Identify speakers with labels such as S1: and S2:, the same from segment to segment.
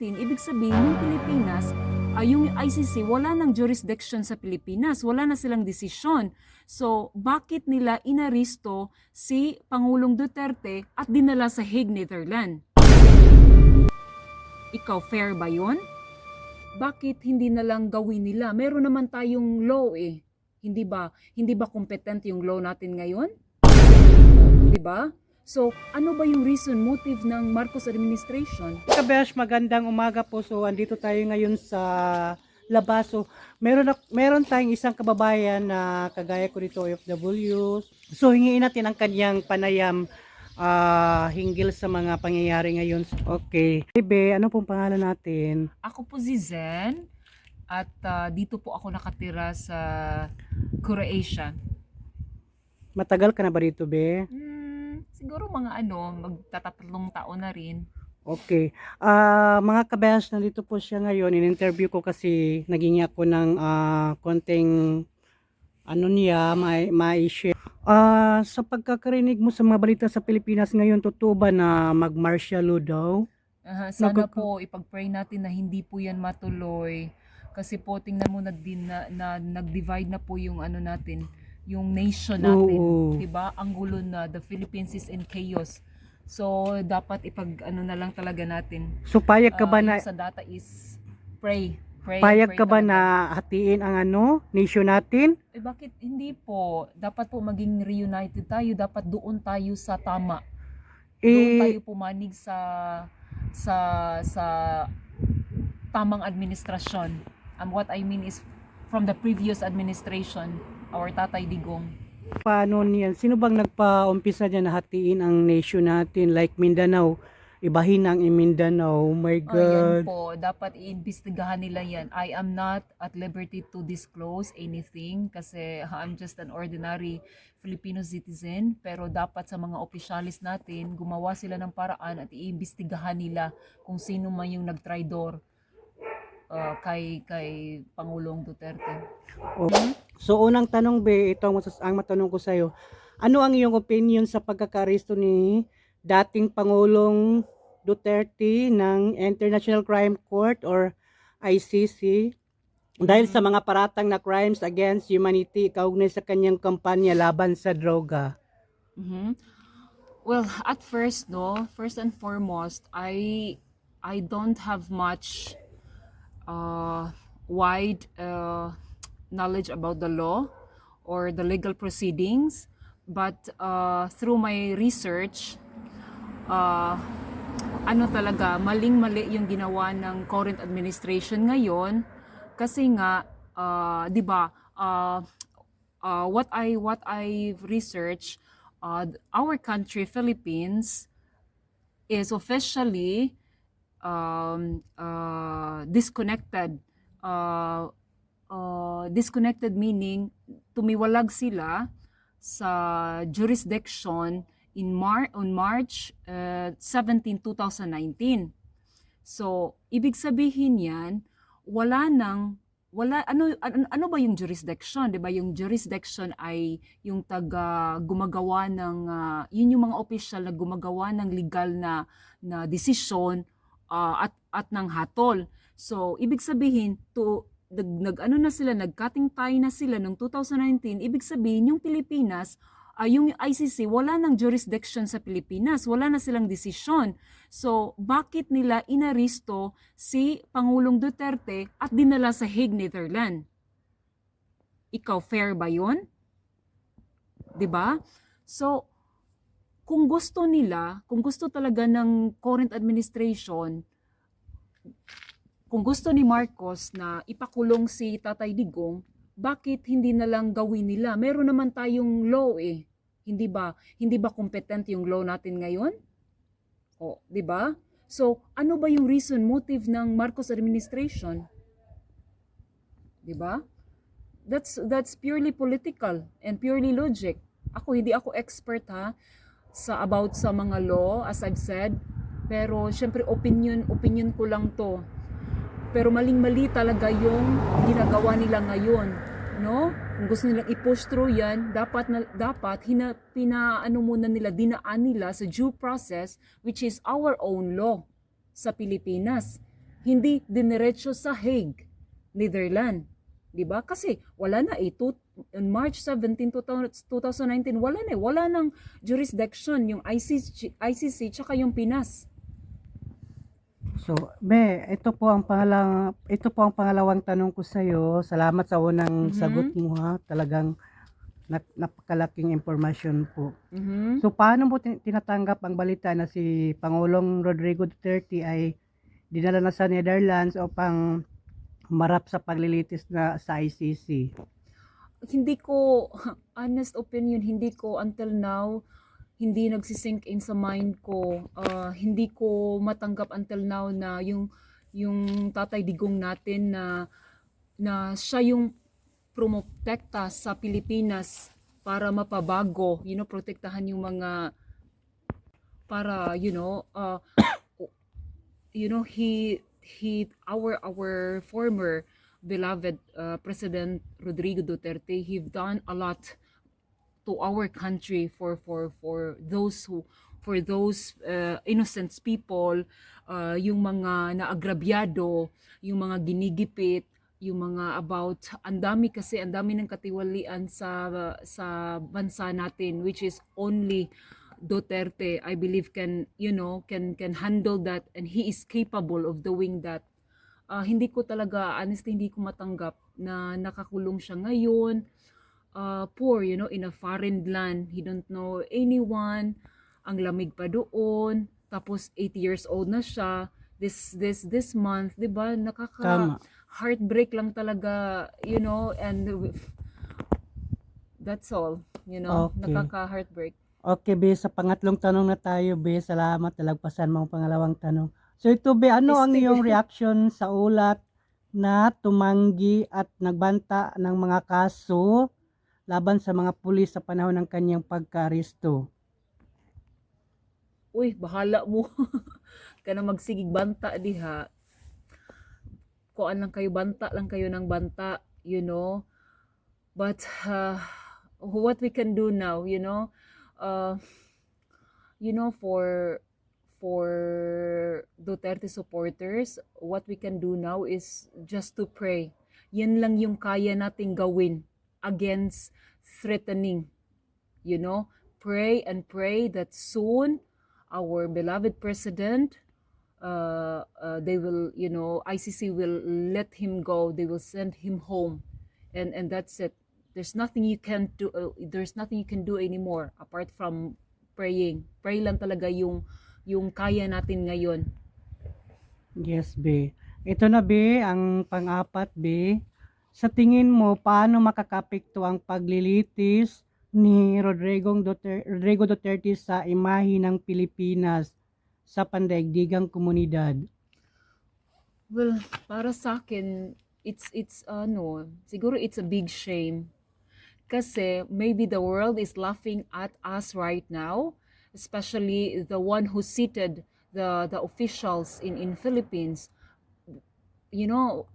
S1: Tin, ibig sabihin yung Pilipinas, ay yung ICC wala nang jurisdiction sa Pilipinas, wala na silang desisyon. So, bakit nila inaristo si Pangulong Duterte at dinala sa Hague, Netherlands? Ikaw, fair ba yun? Bakit hindi na lang gawin nila? Meron naman tayong law eh. Hindi ba, hindi ba competent yung law natin ngayon? Di ba? So, ano ba yung reason, motive ng Marcos administration?
S2: Kabesh, magandang umaga po. So, andito tayo ngayon sa labas. So, meron, meron tayong isang kababayan na kagaya ko dito, OFW. So, hingiin natin ang kanyang panayam ah, hinggil sa mga pangyayari ngayon. Okay. Bebe, ano pong pangalan natin?
S1: Ako po si Zen at ah, dito po ako nakatira sa Croatia.
S2: Matagal ka na ba dito, Be?
S1: Hmm, siguro mga ano, magtatatlong taon na rin.
S2: Okay. Ah, mga kabesh, nandito po siya ngayon. In-interview ko kasi naging ako ng ah, konting ano niya, may, may share. Ah, sa pagkakarinig mo sa mga balita sa Pilipinas ngayon, totoo ba na mag-martial law daw?
S1: Aha, sana
S2: Nagkaka-
S1: po ipag-pray natin na hindi po yan matuloy. Kasi po tingnan mo na, din, na, na nag-divide na po yung ano natin, yung nation natin.
S2: Oo.
S1: 'Di ba? Ang gulo na the Philippines is in chaos. So dapat ipag ano na lang talaga natin.
S2: So payag ka ba
S1: Ah,
S2: na
S1: yung sa data is pray. Pray,
S2: payag
S1: pray
S2: ka ba
S1: talaga.
S2: na hatiin ang ano, nation natin?
S1: Eh bakit hindi po? Dapat po maging reunited tayo. Dapat doon tayo sa tama. Doon tayo
S2: Eh,
S1: pumanig sa sa sa tamang administrasyon. Um, what I mean is from the previous administration, our Tatay Digong.
S2: paano niyan? Sino bang nagpa-umpisa dyan na hatiin ang nation natin? Like Mindanao, ibahin ang Mindanao. Oh my
S1: Ayan
S2: God.
S1: po, dapat iimbestigahan nila yan. I am not at liberty to disclose anything kasi I'm just an ordinary Filipino citizen. Pero dapat sa mga opisyalis natin, gumawa sila ng paraan at iimbestigahan nila kung sino man yung nagtraidor uh, kay, kay Pangulong Duterte.
S2: So unang tanong be, ito ang, matanong ko sa iyo. Ano ang iyong opinion sa pagkakaresto ni dating Pangulong Duterte ng International Crime Court or ICC dahil sa mga paratang na crimes against humanity kaugnay sa kanyang kampanya laban sa droga?
S1: Mhm. Well, at first, no, first and foremost, I I don't have much uh, wide uh, knowledge about the law or the legal proceedings, but uh, through my research, uh, ano talaga, maling-mali yung ginawa ng current administration ngayon kasi nga, uh, 'di ba, uh, uh, what I what I researched, uh, our country Philippines is officially um, uh, disconnected. Uh, uh, disconnected meaning tumiwalag sila sa jurisdiction in Mar on March uh, 17, 2019. So, ibig sabihin yan, wala nang wala ano ano, ano ba yung jurisdiction 'di ba yung jurisdiction ay yung taga gumagawa ng ah, yun yung mga official na gumagawa ng legal na na desisyon ah, at at ng hatol so ibig sabihin to nag, nag ano na sila nag-cutting tie na sila noong 2019 ibig sabihin yung Pilipinas ah, yung ICC wala nang jurisdiction sa Pilipinas wala na silang desisyon So, bakit nila inaristo si Pangulong Duterte at dinala sa Hague, Netherlands? Ikaw, fair ba yun? ba? So, kung gusto nila, kung gusto talaga ng current administration, kung gusto ni Marcos na ipakulong si Tatay Digong, bakit hindi na lang gawin nila? Meron naman tayong law eh. Hindi ba? Hindi ba competent yung law natin ngayon? O, 'di ba? So, ano ba yung reason, motive ng Marcos administration? 'Di ba? That's that's purely political and purely logic. Ako hindi ako expert ha sa about sa mga law as I've said, pero syempre opinion opinion ko lang 'to. Pero maling-mali talaga yung ginagawa nila ngayon, no? Kung gusto nilang i-push through 'yan, dapat na, dapat hina, pinaano muna nila dinaan nila sa due process which is our own law sa Pilipinas. hindi diniretso sa Hague, Netherlands. 'Di ba? Kasi wala na eh two, on March 17, 2000 2019, wala na eh. Wala nang jurisdiction yung ICC, ICC tsaka yung Pinas.
S2: So, be, ito po ang pangalang ito po ang pangalawang tanong ko sa iyo. Salamat sa unang
S1: Mhm.
S2: sagot mo ha. Talagang nap- napakalaking impormasyon po.
S1: Mhm.
S2: So, paano mo tin- tinatanggap ang balita na si Pangulong Rodrigo Duterte ay dinala na sa Netherlands upang marap sa paglilitis na sa ICC?
S1: hindi ko honest opinion hindi ko until now hindi nagsisink in sa mind ko Ah, hindi ko matanggap until now na yung yung tatay digong natin na na siya yung promotekta sa Pilipinas para mapabago you know protektahan yung mga para you know uh, you know he he our our former beloved uh, President Rodrigo Duterte, he've done a lot to our country for for for those who for those uh, innocent people, uh, yung mga naagrabyado, yung mga ginigipit, yung mga about ang dami kasi ang dami ng katiwalian sa sa bansa natin which is only Duterte I believe can you know can can handle that and he is capable of doing that Ah, hindi ko talaga, honestly, hindi ko matanggap na nakakulong siya ngayon. Ah, poor, you know, in a foreign land. He don't know anyone. Ang lamig pa doon. Tapos, 8 years old na siya. This, this, this month, di ba? Nakaka,
S2: Tama.
S1: heartbreak lang talaga, you know, and that's all, you know,
S2: Okay.
S1: nakaka-heartbreak.
S2: Okay, be, sa pangatlong tanong na tayo, be, salamat. Talagpasan mo ang pangalawang tanong. So ito, be, ano ang iyong reaction sa ulat na tumanggi at nagbanta ng mga kaso laban sa mga pulis sa panahon ng kanyang pagka-aresto?
S1: uy, bahala mo. Kana magsigig banta diha. Kuan lang kayo banta lang kayo ng banta, you know. But uh, what we can do now, you know, uh, you know for for Duterte supporters, what we can do now is just to pray. Yan lang yung kaya nating gawin against threatening. You know, pray and pray that soon our beloved president uh, uh, they will you know ICC will let him go they will send him home and and that's it there's nothing you can do uh, there's nothing you can do anymore apart from praying pray lang talaga yung yung kaya natin ngayon
S2: Yes, be. Ito na, be, ang pang-apat, be. Sa tingin mo, paano makakapekto ang paglilitis ni Rodrigo Duterte, Rodrigo Duterte sa imahe ng Pilipinas sa pandaigdigang komunidad?
S1: Well, para sa akin, it's it's ano, siguro it's a big shame. Kasi maybe the world is laughing at us right now, especially the one who seated the the officials in in Philippines. You know,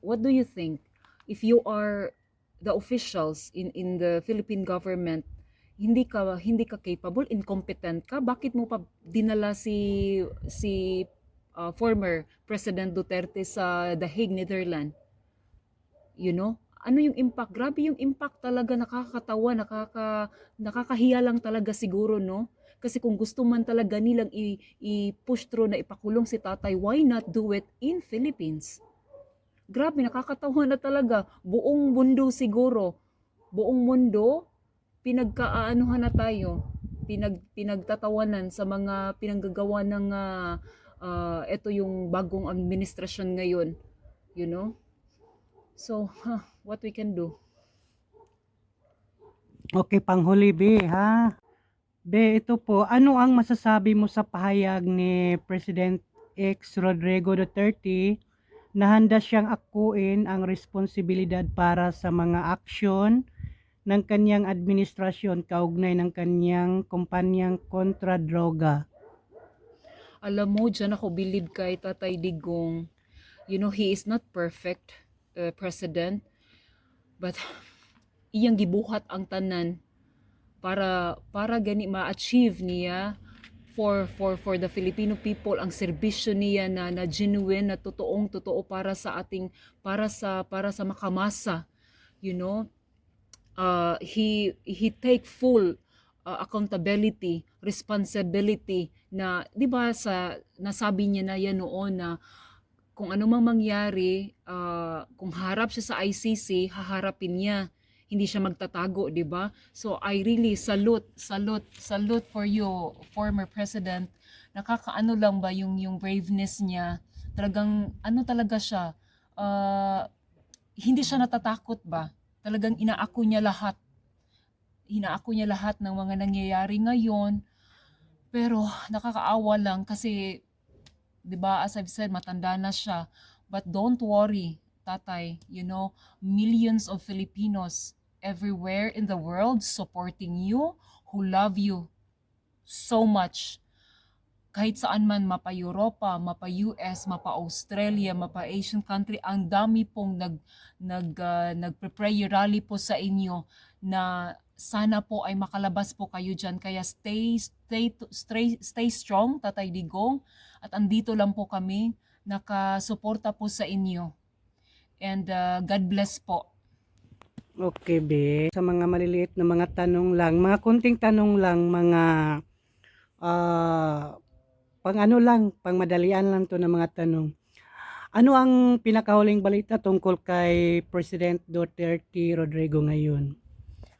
S1: what do you think if you are the officials in in the Philippine government hindi ka hindi ka capable, incompetent ka, bakit mo pa dinala si si uh, former President Duterte sa The Hague, Netherlands. You know? Ano yung impact? Grabe yung impact talaga, nakakatawa, nakaka, nakakahiya lang talaga siguro, no? Kasi kung gusto man talaga nilang i-push through na ipakulong si tatay, why not do it in Philippines? Grabe, nakakatawa na talaga. Buong mundo siguro. Buong mundo, pinagkaanuhan na tayo. Pinag, pinagtatawanan sa mga pinanggagawa ng ah, ah, ito yung bagong administrasyon ngayon. You know? So, huh, what we can do?
S2: Okay, panghuli, be, ha? Be, ito po, ano ang masasabi mo sa pahayag ni President X Rodrigo Duterte na handa siyang akuin ang responsibilidad para sa mga aksyon ng kanyang administrasyon kaugnay ng kanyang kumpanyang kontra droga.
S1: Alam mo, dyan ako bilid kay Tatay Digong. You know, he is not perfect uh, president. But, iyang gibuhat ang tanan para para gani ma-achieve niya for for for the Filipino people ang serbisyo niya na na genuine na totoong totoo para sa ating para sa para sa makamasa you know? Uh, he he take full uh, accountability responsibility na 'di ba sa nasabi niya na yan noon na kung ano mang mangyari uh, kung harap siya sa ICC haharapin niya hindi siya magtatago 'di ba? So I really salute salute salute for you former president. Nakakaano lang ba yung yung braveness niya? Talagang ano talaga siya? Uh, hindi siya natatakot ba? Talagang inaako niya lahat. Inaako niya lahat ng mga nangyayari ngayon. Pero nakakaawa lang kasi 'di ba as I've said matanda na siya. But don't worry tatay you know millions of Filipinos everywhere in the world supporting you who love you so much. Kahit saan man mapa Europa, mapa US, mapa Australia, mapa Asian country, ang dami pong nag nag uh, nagpe-pray rally po sa inyo na sana po ay makalabas po kayo diyan kaya stay stay stay stay strong Tatay Digong. At andito lang po kami nakasuporta po sa inyo. And uh, God bless po.
S2: Okay, be. Sa mga maliliit na mga tanong lang, mga kunting tanong lang, mga ah pang ano lang, pang madalian lang to na mga tanong. Ano ang pinakahuling balita tungkol kay President Duterte Rodrigo ngayon?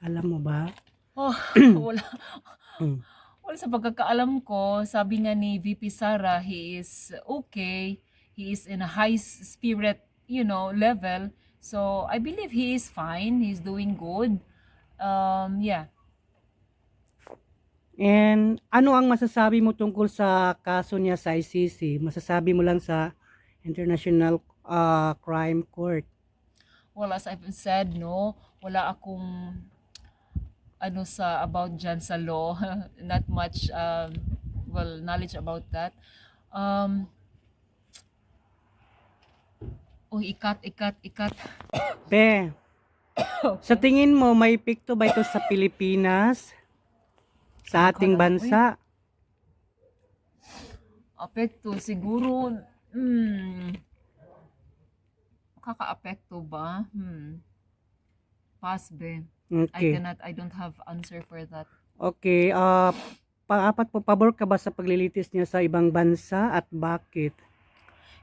S2: Alam mo ba?
S1: Oh, wala.
S2: Hmm.
S1: Wala sa pagkakaalam ko, sabi nga ni VP Sara, he is okay. He is in a high spirit, you know, level. So, I believe he is fine. He's doing good. Um, yeah.
S2: And ano ang masasabi mo tungkol sa kaso niya sa ICC? Masasabi mo lang sa International ah, Crime Court.
S1: Well, as I've said, no, wala akong ano sa about dyan sa law. Not much, um, well, knowledge about that. Um, oh, ikat, ikat, ikat.
S2: Pe, sa tingin mo may epekto ba ito sa Pilipinas? Sa ating bansa?
S1: Apekto, siguro, hmm, kaka-apekto ba? Hmm. Pass, be. I
S2: Okay.
S1: cannot, I don't have answer for that.
S2: Okay, ah pang-apat po, pabor ka ba sa paglilitis niya sa ibang bansa at bakit?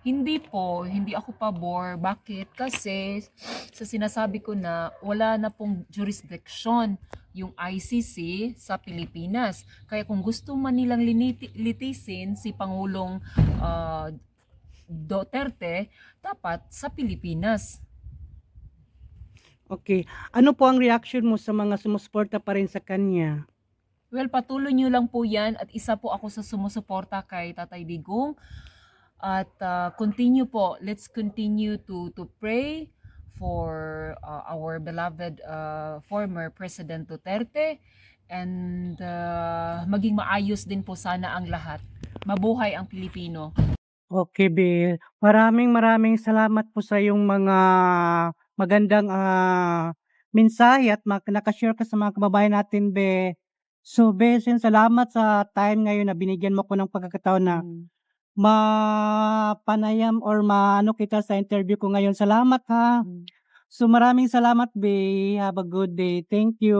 S1: Hindi po, hindi ako pabor. Bakit? Kasi sa sinasabi ko na wala na pong jurisdiction yung ICC sa Pilipinas. Kaya kung gusto man nilang litisin si Pangulong ah, Duterte, dapat sa Pilipinas.
S2: Okay, ano po ang reaction mo sa mga sumusuporta pa rin sa kanya?
S1: Well, patuloy nyo lang po yan at isa po ako sa sumusuporta kay Tatay Digong. At uh, continue po, let's continue to to pray for uh, our beloved uh, former President Duterte and uh, maging maayos din po sana ang lahat. Mabuhay ang Pilipino.
S2: Okay, Bill. Maraming maraming salamat po sa iyong mga magandang ah, mensahe at nakashare ka sa mga kababayan natin, Be. So, Be, salamat sa time ngayon na binigyan mo ko ng pagkakataon na
S1: Mm.
S2: Mapanayam or maano kita sa interview ko ngayon. Salamat ha.
S1: Mm.
S2: So, maraming salamat, Be. Have a good day. Thank you.